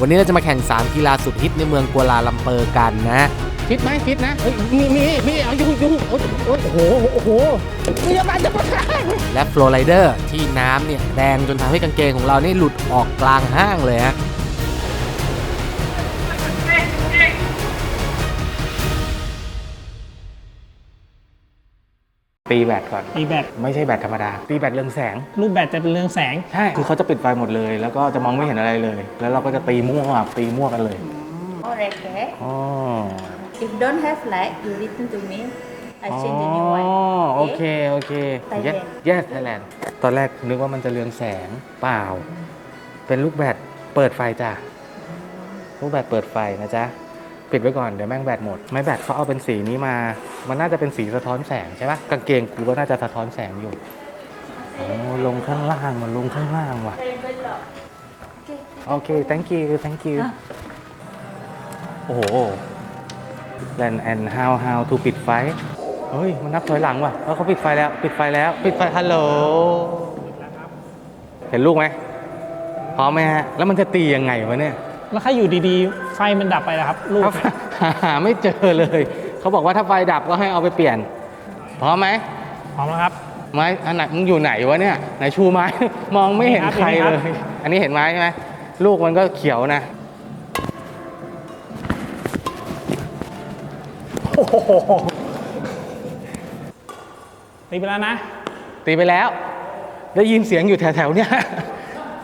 วันนี้เราจะมาแข่ง 3 กีฬาสุดฮิตในเมืองกัวลาลัมเปอร์กันนะฟิตไหมฟิตนะเฮ้ยมีมีมีเอายุ่งยุ่งโอ้โหโอ้โหโอ้โหเรียบร้อยจะมาข้างและโฟลไ r เดอร์ที่น้ำเนี่ยแดงจนทำให้กางเกงของเรานี่หลุดออกกลางห้างเลยฮะ ตีแบตก่อน ตีแบตไม่ใช่แบตธรรมดา ตีแบตเรืองแสง รูปแบตจะเป็นเรืองแสง ใช่ คือเขาจะปิดไฟหมดเลย แล้วก็จะมองไม่เห็นอะไรเลย แล้วเราก็จะตีมั่วตีมั่วกันเลย Okay. อ๋อ If don't have light, you listen to me. I อ๋อ change the new one. โอเค โอเค Thailand yes yes Thailand ตอนแรกนึกว่ามันจะเรืองแสงเปล่า เป็นลูกแบตเปิดไฟจ้ะ ลูกแบตเปิดไฟนะจ๊ะ ปิดไว้ก่อนเดี๋ยวแม่งแบตหมด ไม่แบตเขาเอาเป็นสีนี้มา มันน่าจะเป็นสีสะท้อนแสงใช่ปะกางเกงกูก็น่าจะสะท้อนแสงอยู่โอ้ลงข้างล่างมันลงข้างล่างว่ะโอเค thank you thank you โอ้โห Land and how how to ปิดไฟเฮ้ย มันนับถอยหลังว่ะแล้วเขาปิดไฟแล้ว ปิดไฟแล้ว ปิดไฟฮัลโหลเห็นลูกไหมพร้อมไหมฮะ แล้วมันจะตียังไงวะเนี่ย แล้วถ้าอยู่ดีๆ ไฟมันดับไปนะครับรูปครับหาไม่เจอเลย เขาบอกว่าถ้าไฟดับก็ให้เอาไปเปลี่ยน พร้อมไหมพร้อมแล้วครับไม้อันไหนมึงอยู่ไหนวะเนี่ยไหนชูไม้ มองไม่เห็นนี่ครับใครนี่ครัเลบยอันนี้เห็นไม้ใช่ไหมลูกมันก็เขียวนะโอ้โหตีไปแล้วนะ ตีไปแล้ว ได้ยินเสียงอยู่แถวๆเนี่ย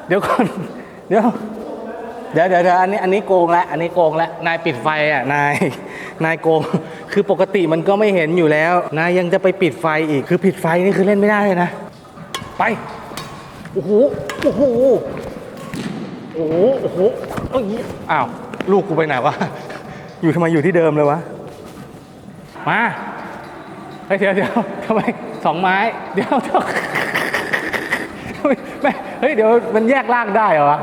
เดี๋ยวก่อน เดี๋ยว เดี๋ยวเดี๋ยวอันนี้อันนี้โกงแล้วอันนี้โกงแล้วนายปิดไฟอะนายนายโกง คือปกติมันก็ไม่เห็นอยู่แล้วนายยังจะไปปิดไฟอีกคือปิดไฟนี่คือเล่นไม่ได้เลยนะ ไปโอ้โหโอ้โหโอ้โหโอ้โหอ้ยอ้าวลูกกูไปไหนวะอยู่ทำไมอยู่ที่เดิมเลยวะมาเฮ้ยเดี๋ยวเดี๋ยวทำไมสองไม้เดี๋ยวเดี๋ยวเฮ้ยเดี๋ยวมันแยกล่างได้เหรอวะ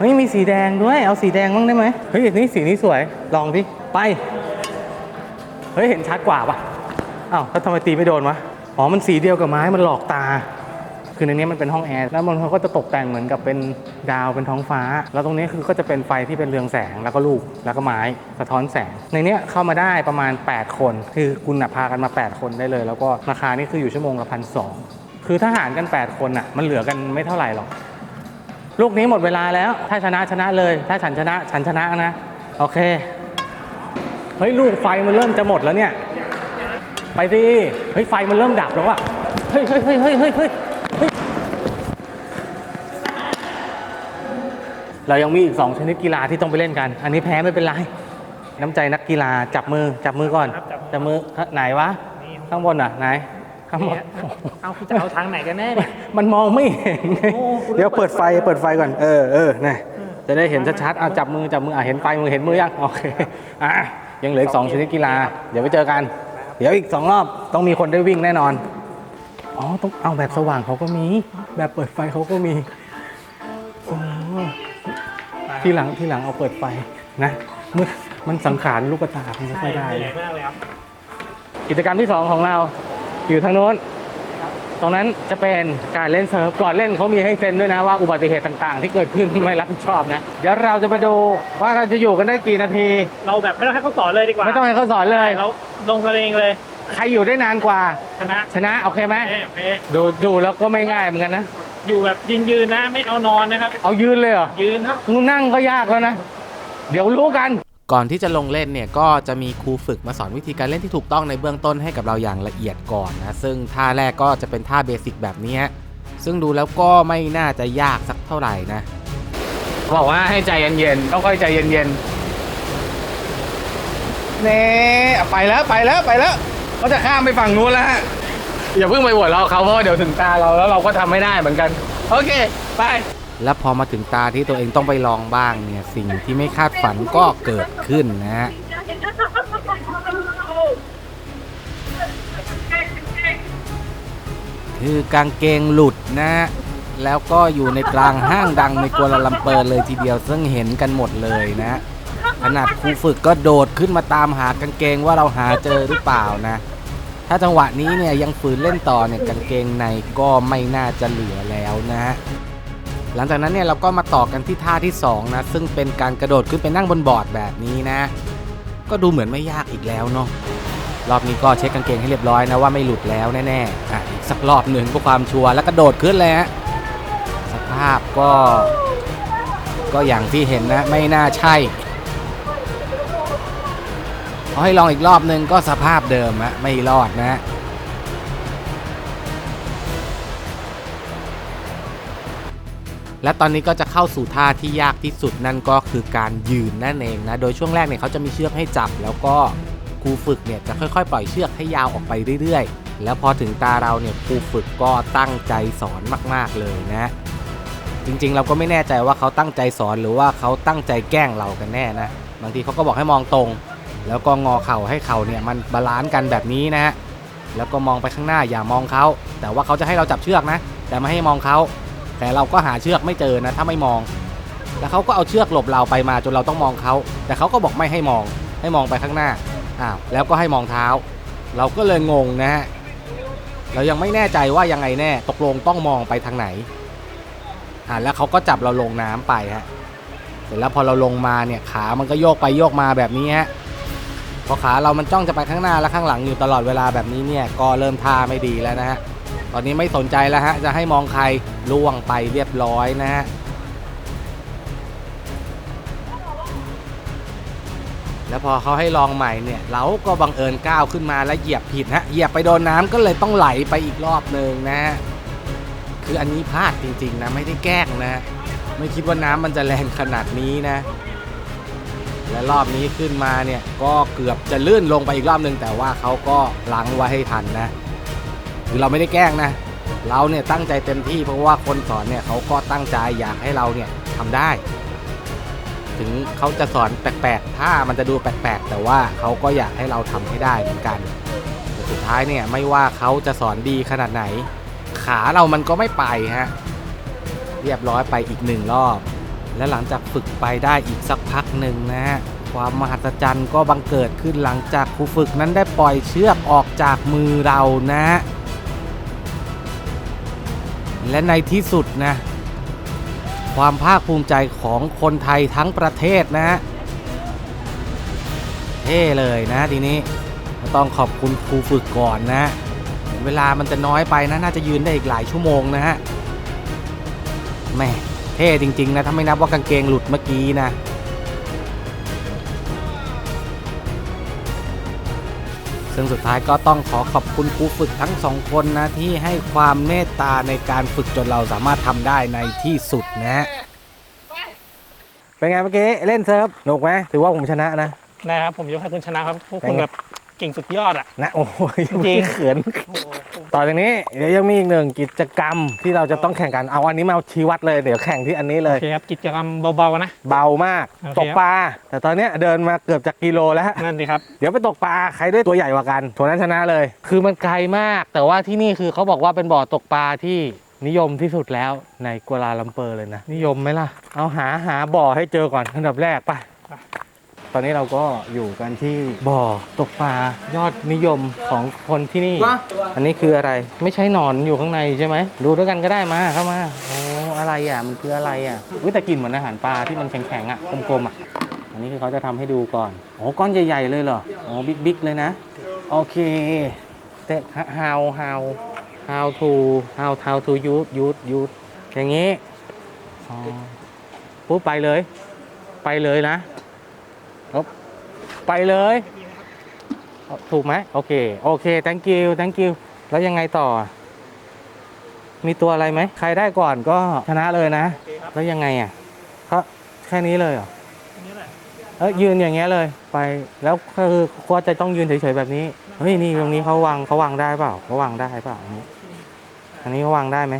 เฮ้ยมีสีแดงด้วย เอาสีแดงบ้างได้ไหมเฮ้ยนี่สีนี้สวย ลองดิ ไป เฮ้ยเห็นชัดกว่าปะอ้าวแล้วทำไมตีไม่โดนวะ อ๋อ มันสีเดียวกับไม้ มันหลอกตา คือในนี้มันเป็นห้องแอร์ แล้วมันเขาก็จะตกแต่งเหมือนกับเป็นดาว เป็นท้องฟ้า แล้วตรงนี้คือก็จะเป็นไฟที่เป็นเรืองแสง แล้วก็ลูก แล้วก็ไม้ สะท้อนแสง ในนี้เข้ามาได้ประมาณ 8 คน คือคุณน่ะพากันมา 8 คนได้เลย แล้วก็ราคานี่คืออยู่ชั่วโมงละพันสองคือถ้าหารกัน 8 คนอะ มันเหลือกันไม่เท่าไหร่หรอก ลูกนี้หมดเวลาแล้ว ถ้าชนะชนะเลย ถ้าฉันชนะฉันชนะนะ โอเค เฮ้ยลูกไฟมันเริ่มจะหมดแล้วเนี่ย ไปสิ เฮ้ยไฟมันเริ่มดับแล้วอะเฮ้ยเฮ้ยเฮ้ยเฮ้ยเฮ้ยเฮ้ยเฮ้ยเรายังมีอีก2ชนิดกีฬาที่ต้องไปเล่นกัน อันนี้แพ้ไม่เป็นไร น้ำใจนักกีฬาจับมือจับมือก่อนครับจับมือจับมือไหนวะนี่ข้างบนอะไหน ข้างบนเอาคุณจะเอาทางไหนกันแน่เนี่ย มันมองไม่เห็นไงโอ้คุณเดี๋ยวเปิดไฟเปิดไฟก่อน เออเออนี่จะได้เห็นชัดๆเอาจับมือจับมืออะเห็นไฟมือเห็นมือยังโอเคอะยังเหลืออีกสองชนิดกีฬา เดี๋ยวไปเจอกัน เดี๋ยวอีกสองรอบต้องมีคนได้วิ่งแน่นอน อ๋อต้องเอาแบบสว่างเขาก็มี แบบเปิดไฟเขาก็มีโอ้ที่หลังที่หลังเอาเปิดไฟนะเมื่อมันสังขารลูกตามันไม่ค่อยได้เหนื่อยมากเลยครับ กิจกรรมที่2ของเรา อยู่ทางโน้น ตรงนั้นจะเป็นการเล่นเซิร์ฟ ก่อนเล่นเขามีให้เซ็นด้วยนะว่าอุบัติเหตุต่างๆ ที่เกิดขึ้นไม่รับผิดชอบนะ เดี๋ยวเราจะไปดูว่าเราจะอยู่กันได้กี่นาที เราแบบไม่ต้องให้เขาสอนเลยดีกว่าไม่ต้องให้เขาสอนเลยเขาลงกันเองเลย ใครอยู่ได้นานกว่า ชนะ ชนะโอเคไหมเอ๊ะโอเคดูดูแล้วก็ไม่ง่ายเหมือนกันนะอยู่แบบยืนยืนๆนะ ไม่เอานอนนะครับ เอายืนเลยเหรอยืนครับมึงนั่งก็ยากแล้วนะ เดี๋ยวรู้กัน ก่อนที่จะลงเล่นเนี่ยก็จะมีครูฝึกมาสอนวิธีการเล่นที่ถูกต้องในเบื้องต้นให้กับเราอย่างละเอียดก่อนนะซึ่งท่าแรกก็จะเป็นท่าเบสิกแบบนี้ฮะซึ่งดูแล้วก็ไม่น่าจะยากสักเท่าไหร่นะบอกว่าให้ใจเย็นๆต้องค่อยใจเย็นๆเน่ไปแล้วไปแล้วไปแล้วก็จะข้ามไปฝั่งนู้นแล้วฮะอย่าเพิ่งไปหัวเราะเขาเพราะว่าเดี๋ยวถึงตาเราแล้วเราก็ทำไม่ได้เหมือนกัน โอเค ไป และพอมาถึงตาที่ตัวเองต้องไปลองบ้างเนี่ยสิ่งที่ไม่คาดฝันก็เกิดขึ้นนะฮะคือกางเกงหลุดนะแล้วก็อยู่ในกลางห้างดังในกัวลาลัมเปอร์เลยทีเดียวซึ่งเห็นกันหมดเลยนะขนาดครูฝึกก็โดดขึ้นมาตามหากางเกงว่าเราหาเจอหรือเปล่านะ ถ้าจังหวะนี้เนี่ยยังฝืนเล่นต่อเนี่ยกางเกงในก็ไม่น่าจะเหลือแล้วนะ หลังจากนั้นเนี่ยเราก็มาต่อกันที่ท่าที่สองนะซึ่งเป็นการกระโดดขึ้นไปนั่งบนบอร์ดแบบนี้นะ ก็ดูเหมือนไม่ยากอีกแล้วเนาะรอบนี้ก็เช็คกางเกงให้เรียบร้อยนะว่าไม่หลุดแล้วแน่ๆอะอีกสักรอบหนึ่งเพื่อความชัวร์แล้วกระโดดขึ้นเลยฮะสภาพก็ ก็อย่างที่เห็นนะไม่น่าใช่ขอให้ลองอีกรอบหนึ่งก็สภาพเดิมฮะไม่รอดนะ และตอนนี้ก็จะเข้าสู่ท่าที่ยากที่สุดนั่นก็คือการยืนนั่นเองนะ โดยช่วงแรกเนี่ยเขาจะมีเชือกให้จับ แล้วก็ครูฝึกเนี่ยจะค่อยๆ ปล่อยเชือกให้ยาวออกไปเรื่อยๆ แล้วพอถึงตาเราเนี่ยครูฝึกก็ตั้งใจสอนมากๆเลยนะ จริงๆเราก็ไม่แน่ใจว่าเขาตั้งใจสอนหรือว่าเขาตั้งใจแกล้งเรากันแน่นะ บางทีเขาก็บอกให้มองตรง แล้วก็งอเข่าให้เข่าเนี่ยมันบาลานซ์กันแบบนี้นะฮะ แล้วก็มองไปข้างหน้าอย่ามองเขา แต่ว่าเขาจะให้เราจับเชือกนะ แต่ไม่ให้มองเขา แต่เราก็หาเชือกไม่เจอนะถ้าไม่มอง แล้วเขาก็เอาเชือกหลบเราไปมาจนเราต้องมองเขา แต่เขาก็บอกไม่ให้มองให้มองไปข้างหน้าอ้าวแล้วก็ให้มองเท้า เราก็เลยงงนะฮะเรายังไม่แน่ใจว่ายังไงแน่ตกลงต้องมองไปทางไหนอ่าแล้วเขาก็จับเราลงน้ำไปฮะเสร็จแล้วพอเราลงมาเนี่ยขามันก็โยกไปโยกมาแบบนี้ฮะพอขาเรามันจ้องจะไปข้างหน้าและข้างหลังอยู่ตลอดเวลาแบบนี้เนี่ยก็เริ่มท่าไม่ดีแล้วนะฮะ ตอนนี้ไม่สนใจแล้วฮะ จะให้มองใครล่วงไปเรียบร้อยนะฮะ แล้วพอเขาให้ลองใหม่เนี่ย เราก็บังเอิญก้าวขึ้นมาแล้วเหยียบผิดฮะ เหยียบไปโดนน้ำก็เลยต้องไหลไปอีกรอบหนึ่งนะฮะ คืออันนี้พลาดจริงๆนะ ไม่ได้แกล้งนะ ไม่คิดว่าน้ำมันจะแรงขนาดนี้นะและรอบนี้ขึ้นมาเนี่ยก็เกือบจะลื่นลงไปอีกรอบหนึ่งแต่ว่าเขาก็ลังไว้ให้ทันนะ คือเราไม่ได้แกล้งนะ เราเนี่ยตั้งใจเต็มที่เพราะว่าคนสอนเนี่ยเขาก็ตั้งใจอยากให้เราเนี่ยทำได้ ถึงเขาจะสอนแปลกๆ ถ้ามันจะดูแปลกๆ แต่ว่าเขาก็อยากให้เราทำให้ได้เหมือนกันแต่สุดท้ายเนี่ยไม่ว่าเขาจะสอนดีขนาดไหน ขาเรามันก็ไม่ไปฮะ เรียบร้อยไปอีกหนึ่งรอบ และหลังจากฝึกไปได้อีกสักพักหนึ่งนะฮะความมหัศจรรย์ก็บังเกิดขึ้นหลังจากครูฝึกนั้นได้ปล่อยเชือกออกจากมือเรานะฮะ และในที่สุดนะ ความภาคภูมิใจของคนไทยทั้งประเทศนะฮะเท่เลยนะทีนี้ต้องขอบคุณครูฝึกก่อนนะ เวลามันจะน้อยไปนะ น่าจะยืนได้อีกหลายชั่วโมงนะฮะแม่เท่จริง ๆ นะ ถ้าไม่นับว่ากางเกงหลุดเมื่อกี้นะ ซึ่งสุดท้ายก็ต้องขอขอบคุณครูฝึกทั้งสองคนนะที่ให้ความเมตตาในการฝึกจนเราสามารถทำได้ในที่สุดนะ เป็นไงเมื่อกี้เล่นเซิร์ฟหนุกไหมถือว่าผมชนะนะ นะครับผมยกให้คุณชนะครับพวกคุนณแบบ เก่งสุดยอดอะ นะโอ้ยจริง เขิน ต่อจากนี้เดี๋ยวยังมีอีกหนึ่งกิจกรรมที่เราจะต้องแข่งกันเอาอันนี้มาชี้วัดเลยเดี๋ยวแข่งที่อันนี้เลโอย เคครับกิจกรรมเบาๆนะ เบามากโอเค ตกปลาแต่ตอนเนี้ยเดินมาเกือบจากกิโลแล้ว นั่นสิครับ เดี๋ยวไปตกปลาใครได้ตัวใหญ่กว่ากันตัวนั้นชนะเลย คือมันไกลมาก แต่ว่าที่นี่คือเขาบอกว่าเป็นบ่อตกปลาที่นิยมที่สุดแล้วในกัวลาลัมเปอร์เลยนะ นิยมไหมล่ะ เอาหาหาบ่อให้เจอก่อนอันดับแรกไป ตอนนี้เราก็อยู่กันที่บ่อตกปลายอดนิยมของคนที่นี่ อันนี้คืออะไรไม่ใช่หนอนอยู่ข้างในใช่ไหมดูด้วยกันก็ได้มาเข้ามาโอ้อะไรอะมันคืออะไรอะวิแต่กลินเหมือนอาหารปลาที่มันแข็งๆอะกลมๆอะอันนี้คือเขาจะทำให้ดูก่อนโอ้ก้อนใหญ่ๆเลยเหรออ๋อบิ๊กๆเลยนะโอเคแต่ how how how to how how to use use use อย่างนี้อ๋อปุ๊บไปเลย ไปเลยนะครับ ไปเลยเอาถูกไหมโอเค โอเค thank you thank you แล้วยังไงต่อ มีตัวอะไรไหม ใครได้ก่อนก็ชนะเลยนะ แล้วยังไงอะก็แค่นี้เลยเหรอเออยืนอย่างเงี้ยเลยไปแล้วคือก็จะต้องยืนเฉยๆแบบนี้เฮ้ยนี่ตรงนี้เขาวางเขาวางได้เปล่าเขาวางได้เปล่าอันนี้อันนี้เขาวางได้ไหม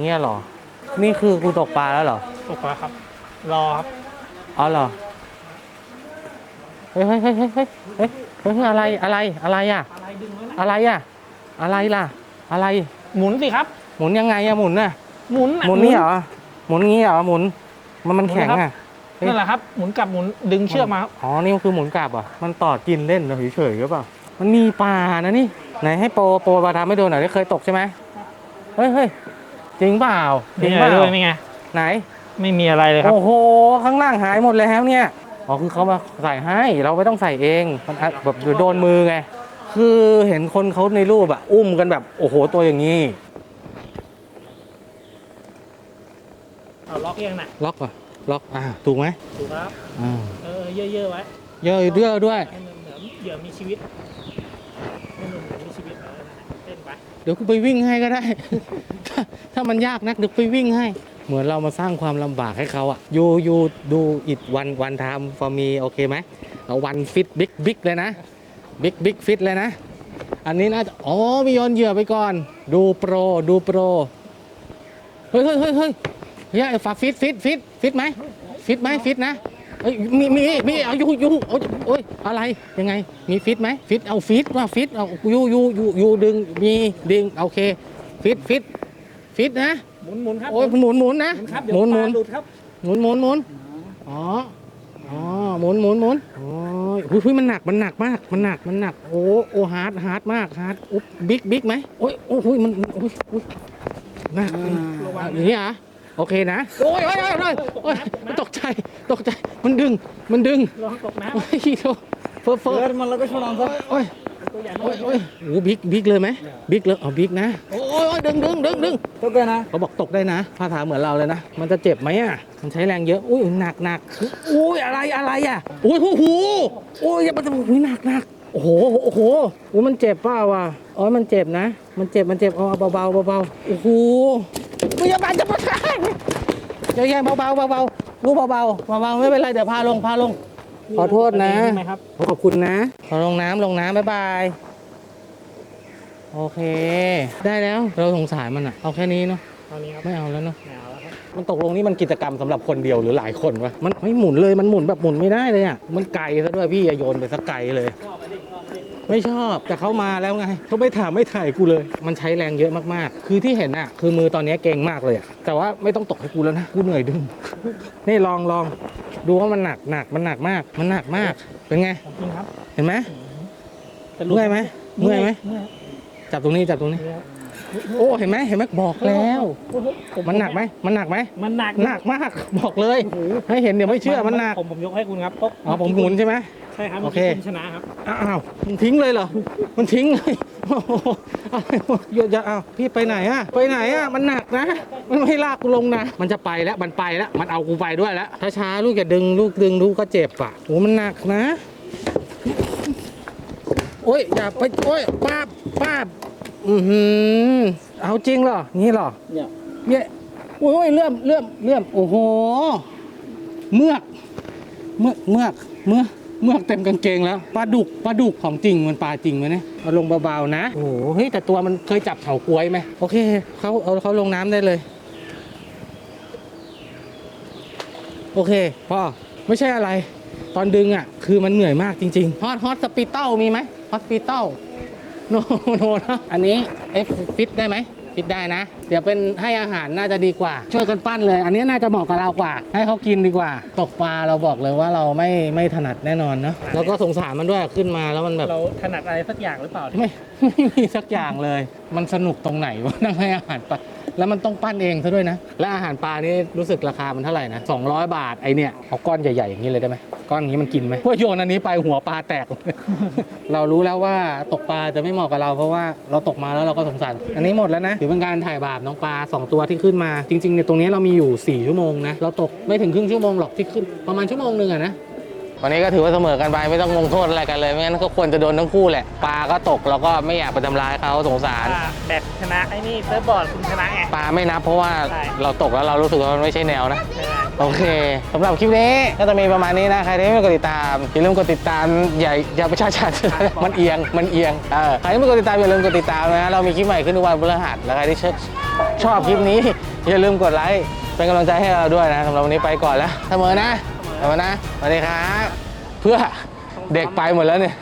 เงี้ยเหรอ นี่คือกูตกปลาแล้วเหรอตกปลาครับ รอครับอ๋อเหรอ เฮ้ยเฮ้ยเฮ้ยเฮ้ยเฮ้ยเฮ้ยอะไรอะไรอะไรอะ อะไรดึงไว้นะอะไรอะ อะไรล่ะ อะไร หมุนสิครับ หมุนยังไงอะหมุนน่ะหมุนหมุนนี่เหรอหมุนงี้เหรอหมุน มันมันแข็งอะนั่นแหละครับหมุนกลับหมุนดึงเชือกมาอ๋อนี่มันคือหมุนกลับอะมันต่อกินเล่นเฉยๆหรือเปล่ามันมีปลานะนี่ไหนให้โปรโปรมาทำให้ดูหน่อยได้เคยตกใช่ไหมเฮ้ยเฮ้ยจริงเปล่าจริงเปล่านี่ไงไหน ไม่มีอะไรเลยครับโอ้โหข้างล่างหายหมดแล้วเนี่ย อ๋อคือเขามาใส่ให้เราไม่ต้องใส่เองมันอาจแบบเดี๋ยวโดนมือไง คือเห็นคนเขาในรูปอะอุ้มกันแบบโอ้โหตัวอย่างนี้ เอาล็อกยังน่ะล็อกอะล็อกอ่าถูกไหมถูกครับ อ่าเออเยอะๆไว้เยอะเยอะด้วย ให้มันเหมือนเหยื่อมีชีวิตให้มันเหมือนมีชีวิตเออนั่นแหละเต้นไป เดี๋ยวกูไปวิ่งให้ก็ได้ ถ้าถ้ามันยากนักเดี๋ยวไปวิ่งให้ เหมือนเรามาสร้างความลำบากให้เขาอะยูยูดูอิดวันวันทำฟอร์มีโอเคไหมเอาวันฟิตบิ๊กบิ๊กเลยนะบิ๊กบิ๊กฟิตเลยนะ อันนี้น่าจะอ๋อมีโยนเหยื่อไปก่อน ดูโปรดูโปรเฮ้ยเฮ้ยเฮ้ยเฮ้ยเฮ้ยฝาฟิตฟิตฟิตฟิตไหมฟิตไหมฟิตนะเอ้ยมีมีมีเอายูยูโอ้ยโอ้ยอะไรยังไงมีฟิตไหมฟิตเอาฟิตว่าฟิตเอายูยูยูยูดึงมีดึงโอเคฟิตฟิตฟิตนะ หมุนหมุนครับโอ้ยหมุนหมุนนะหมุนครับหเดี๋ยวมุนหปมุลานหลุดครับหมุนหมุนหมุนอ๋ออ๋อหมุนหมุนหมุนโอ้ยหุ้ยหุ้ยมันหนักมันหนักมากมันหนักมันหนักโอ้โอ้ฮาร์ดฮาร์ดมากฮาร์ดอุ๊บบิ๊กบิ๊กไหมโอ้ยโอ้ยมันโอ้ยโอ้ยหนักระวังอย่างนี้เหรอะโอเคนะโอ้ยโอ้ยโอ้ยโอ้ยโอ้ยมันตกใจตกใจมันดึงมันดึงระวังตกน้โอ้ยโธ่เฟอร์เฟอร์ำมันแล้วก็ชนอนซะโอ้ย ตัวใหญ่โอ้ยโอ้ยโอ้บิ๊กบิ๊กเลยไหมบิ๊กเลยอ๋อบิ๊กนะโอ้ยโอ้ยดึงดึงดึงดึงตกได้นะเขาบอกตกได้นะภาษาเหมือนเราเลยนะ มันจะเจ็บไหมอะมันใช้แรงเยอะอุ้ยหนักหนักอุ้ยอะไรอะไรอะโอ้ยโอ้โหโอ้ยอย่ามาทำอุ้ยหนักหนักโอ้โหโอ้โหโอ้ยมันเจ็บเปล่าวะอ๋อมันเจ็บนะ มันเจ็บมันเจ็บเอาเบาเบาเบาเบาๆโอ้โหไม่อย่ามาจะมาใช่เยอะๆเบาเบาเบาเบาๆลูกเบาเบาเบาเบาๆไม่เป็นไรเดี๋ยวพาลงพาลง ขอโทษนะ ใช่ไหมครับ ขอบคุณนะ ขอลงน้ำลงน้ำบ๊ายบาย โอเค ได้แล้ว เราสงสารมันอะเอาแค่นี้เนาะ ตอนนี้ครับไม่เอาแล้วเนาะ หนาวแล้วครับ มันตกลงนี่มันกิจกรรมสำหรับคนเดียวหรือหลายคนวะ มันไม่หมุนเลย มันหมุนแบบหมุนไม่ได้เลยอะมันไกลซะด้วยพี่อย่าโยนไปสักไกลเลย ไม่ชอบ แต่เขามาแล้วไงเขาไม่ถามไม่ถ่ายกูเลย มันใช้แรงเยอะมากๆ คือที่เห็นอะคือมือตอนนี้เก่งมากเลยอะแต่ว่าไม่ต้องตกให้กูแล้วนะ กูเหนื่อยดึง นี่ลองลอง ดูว่ามันหนักหนักมันหนักมาก มันหนักมาก เป็นไงของจริงครับ เห็นไหมแต่เมื่อยไหมเมื่อยไหมเมื่อยจับตรงนี้จับตรงนี้ เมื่อย โอ้เห็นไหมเห็นไหมบอกแล้วโอ้โหผมันหนักไหมมันหนักไหมมันหนักหนักมากบอกเลย ให้เห็นเดี๋ยวไม่เชื่อมันหนักผมผมยกให้คุณครับเพราะอ๋อผมหมุนใช่ไหมใช่ครับโอเคมื่กี้ณชนะครับอ้าวมันทิ้งเลยเหรอมันทิ้งเลยโอ้โหอะไรวะโยนจะอ้าวพี่ไปไหนอะไปไหนอะมันหนักนะ มันไม่ลากกูลงนะ มันจะไปแล้วมันไปแล้วมันเอากูไปด้วยแล้วช้าๆลูกอย่าดึงลูกดึงลูกก็เจ็บอะโอ้มันหนักนะโอ้ยอย่าไปโอ้ยป้าบป้าบ อือหือเอาจริงเหรอ นี่เหรอ เนี่ยเนี่ยโอ้ยเลื่อมเลื่อมเลื่อมโอ้โห เมือก เมือก เมือก เมือก เมือกเต็มกางเกงแล้ว ปลาดุก ปลาดุกของจริงมันปลาจริงไหมเนี่ย เอาลงเบาๆนะ โอ้โห เฮ้ยแต่ตัวมันเคยจับเฉากล้วยไหม โอเค เขาเอาเขาลงน้ำได้เลย โอเคพ่อไม่ใช่อะไร ตอนดึงอะ คือมันเหนื่อยมากจริงๆฮอตฮอตสปีเต้ามีไหมฮอตสปีเต้า โนโนนะอันนี้เอฟฟิตได้ไหมฟิตได้นะ เดี๋ยวเป็นให้อาหารน่าจะดีกว่า ช่วยกันปั้นเลย อันนี้น่าจะเหมาะกับเรากว่า ให้เขากินดีกว่า ตกปลาเราบอกเลยว่าเราไม่ไม่ถนัดแน่นอนเนอะแล้วก็สงสารมันด้วยขึ้นมาแล้วมันแบบเราถนัดอะไรสักอย่างหรือเปล่าไม่ไม่มีสักอย่างเลย มันสนุกตรงไหนวะนั่งให้อาหารปลาแล้วมันต้องปั้นเองซะด้วยนะ และอาหารปลานี่รู้สึกราคามันเท่าไหร่นะ200 บาทไอเนี่ยเอาก้อนใหญ่ๆอย่างนี้เลยได้ไหม ก้อนอย่างนี้มันกินไหมพวกโยนอันนี้ไปหัวปลาแตก เรารู้แล้วว่าตกปลาจะไม่เหมาะกับเราเพราะว่าเราตกมาแล้วเราก็สงสารอันนี้หมดแล้วนะถือเป็นการถ่ายบาปน้องปลาสองตัวที่ขึ้นมา จริงๆเนี่ยตรงนี้เรามีอยู่ 4 ชั่วโมงนะเราตกไม่ถึงครึ่งชั่วโมงหรอกที่ขึ้นประมาณชั่วโมงหนึ่งอะนะวันนี้ก็ถือว่าเสมอกันไปไม่ต้องลงโทษอะไรกันเลยไม่งั้นก็ควรจะโดนทั้งคู่แหละปลาก็ตกเราก็ไม่อยากไปทำร้ายเขาสงสารอ่าแต่ชนะไอ้นี่เซิร์ฟบอร์ดคุณชนะไงปลาไม่นับเพราะว่าใช่เราตกแล้วเรารู้สึกว่ามันไม่ใช่แนวนะ ใช่ไหม โอเคสำหรับคลิปนี้ก็จะมีประมาณนี้นะ ใครที่ไม่กดติดตาม อย่าลืมกดติดตาม อย่าอย่าประชาชนมันเอียงมันเอียงเออใครที่ไม่กดติดตามอย่าลืมกดติดตามนะเรามีคลิปใหม่ขึ้นทุกวันพฤหัสแล้วใครที่ชอบชอบคลิปนี้ อย่าลืมกดไลค์เป็นกำลังใจให้เราด้วยนะสำหรับวันนี้ไปก่อนแล้วเสมอนะเสมอนะสวัสดีครับ เพื่อเด็กไปหมดแล้วเนี่ย